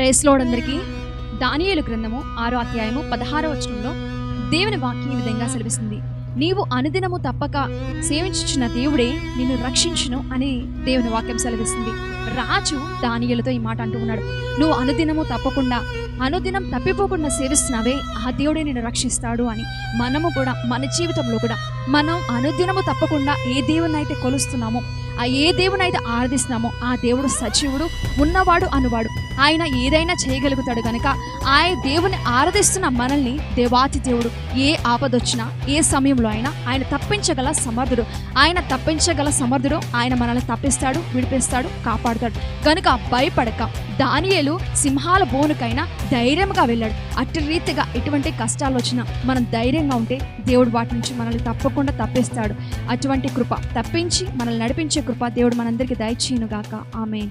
ప్రేస్లోడందరికీ దానియేలు గ్రంథము ఆరో అధ్యాయము పదహారో వచనంలో దేవుని వాక్యం ఈ విధంగా సెలవిస్తుంది. నీవు అనుదినము తప్పక సేవించుచున్న దేవుడే నిన్ను రక్షించును అని దేవుని వాక్యం సెలవిస్తుంది. రాజు దానియలతో ఈ మాట అంటూ ఉన్నాడు. నువ్వు అనుదినము తప్పకుండా అనుదినం తప్పిపోకుండా సేవిస్తున్నావే ఆ దేవుడే నిన్ను రక్షిస్తాడు అని. మనము కూడా మన జీవితంలో కూడా మనం అనుదినము తప్పకుండా ఏ దేవుని అయితే కొలుస్తున్నామో ఆ ఏ దేవుని అయితే ఆరాధిస్తున్నామో ఆ దేవుడు సజీవుడు ఉన్నవాడు అనువాడు. ఆయన ఏదైనా చేయగలుగుతాడు కనుక ఆ దేవుని ఆరాధిస్తున్న మనల్ని దేవాతి దేవుడు ఏ ఆపదొచ్చినా ఏ సమయంలో అయినా ఆయన తప్పించగల సమర్థుడు. ఆయన తప్పించగల సమర్థుడు ఆయన మనల్ని తప్పిస్తాడు విడిపిస్తాడు కాపాడుతాడు. కనుక భయపడక దానియేలు సింహాల బోనుకైనా ధైర్యంగా వెళ్ళాడు. అట్టి రీతిగా ఎటువంటి కష్టాలు వచ్చినా మనం ధైర్యంగా ఉంటే దేవుడు వాటి నుంచి మనల్ని తప్పకుండా తప్పిస్తాడు. అటువంటి కృప తప్పించి మనల్ని నడిపించే కృప దేవుడు మనందరికీ దయచేయనుగాక. ఆమె